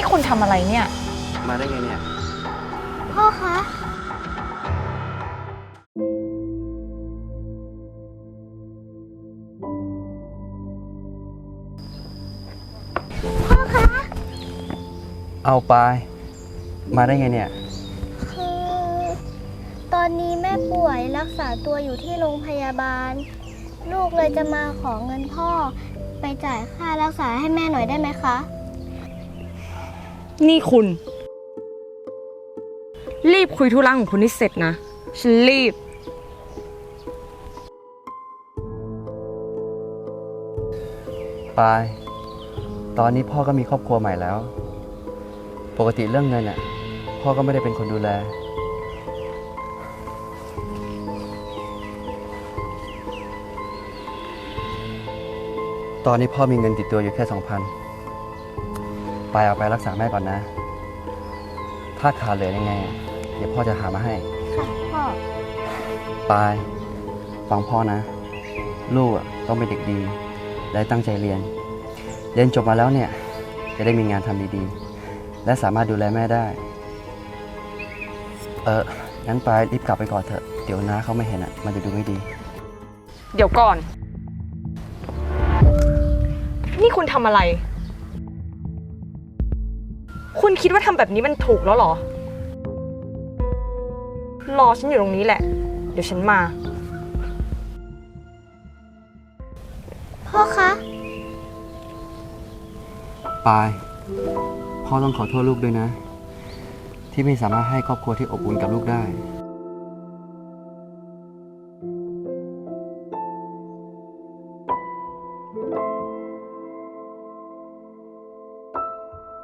นี่คุณทำอะไรเนี่ย มาได้ไงเนี่ย พ่อคะ พ่อคะ เอาไป มาได้ไงเนี่ย คือ ตอนนี้แม่ป่วยรักษาตัวอยู่ที่โรงพยาบาล ลูกเลยจะมาขอเงินพ่อ ไปจ่ายค่ารักษาให้แม่หน่อยได้ไหมคะ นี่คุณ รีบคุยธุระของคุณให้เสร็จนะ ฉันรีบ ปาย ตอนนี้พ่อก็มีครอบครัวใหม่แล้ว ปกติเรื่องเงินอะ พ่อก็ไม่ได้เป็นคนดูแล ตอนนี้พ่อมีเงินติดตัวอยู่แค่สองพัน ปายเอาไปรักษาแม่ก่อนนะ ถ้าขาดเหลือยังไงอะเดี๋ยวพ่อจะหามาให้ ค่ะพ่อ ปาย ฟังพ่อนะ ลูกอะต้องเป็นเด็กดี และตั้งใจเรียน เรียนจบมาแล้วเนี่ย จะได้มีงานทำดีๆ และสามารถดูแลแม่ได้ เอองั้นปายรีบกลับไปก่อนเถอะ เดี๋ยวน้าเขาไม่เห็นอะมันจะดูไม่ดี เดี๋ยวก่อน นี่คุณทำอะไร คุณคิดว่าทำแบบนี้มันถูกแล้วเหรอ รอฉันอยู่ตรงนี้แหละ เดี๋ยวฉันมา พ่อคะ ปาย พ่อต้องขอโทษลูกด้วยนะ ที่ไม่สามารถให้ครอบครัวที่อบอุ่นกับลูกได้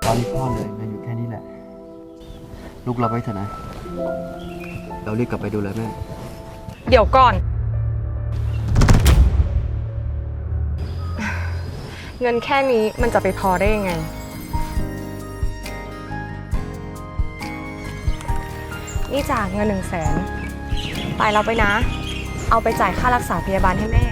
ตอนนี้พ่อเลยเหลยอยู่แค่นี้แหละ ลูกรับไว้เถอะนะ เรารีบกลับไปดูแลแม่ เดี๋ยวก่อน เงินแค่นี้มันจะไปพอได้ยังไง นี่จากเงินหนึ่งแสนไปเราไปนะ เอาไปจ่ายค่ารักษาพยาบาลให้แม่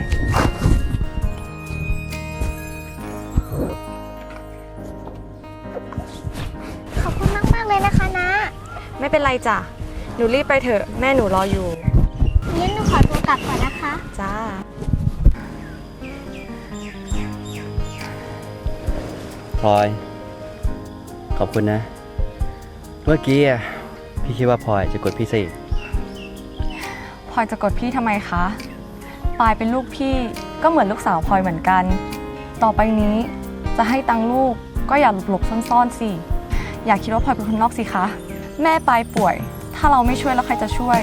เป็นไรจ้ะ หนูรีบไปเถอะ แม่หนูรออยู่ งั้นหนูขอตัวกลับก่อนนะคะ จ้า พลอย ขอบคุณนะ เมื่อกี้อะพี่คิดว่าพลอยจะกดพี่ซะอีกพลอยจะกดพี่ทำไมคะปายเป็นลูกพี่ก็เหมือนลูกสาวพลอยเหมือนกัน ต่อไปนี้จะให้ตังค์ลูกก็อย่าหลบๆซ่อนๆสิ อย่าคิดว่าพลอยเป็นคนนอกสิคะ แม่ปายป่วย ถ้าเราไม่ช่วยแล้วใครจะช่วย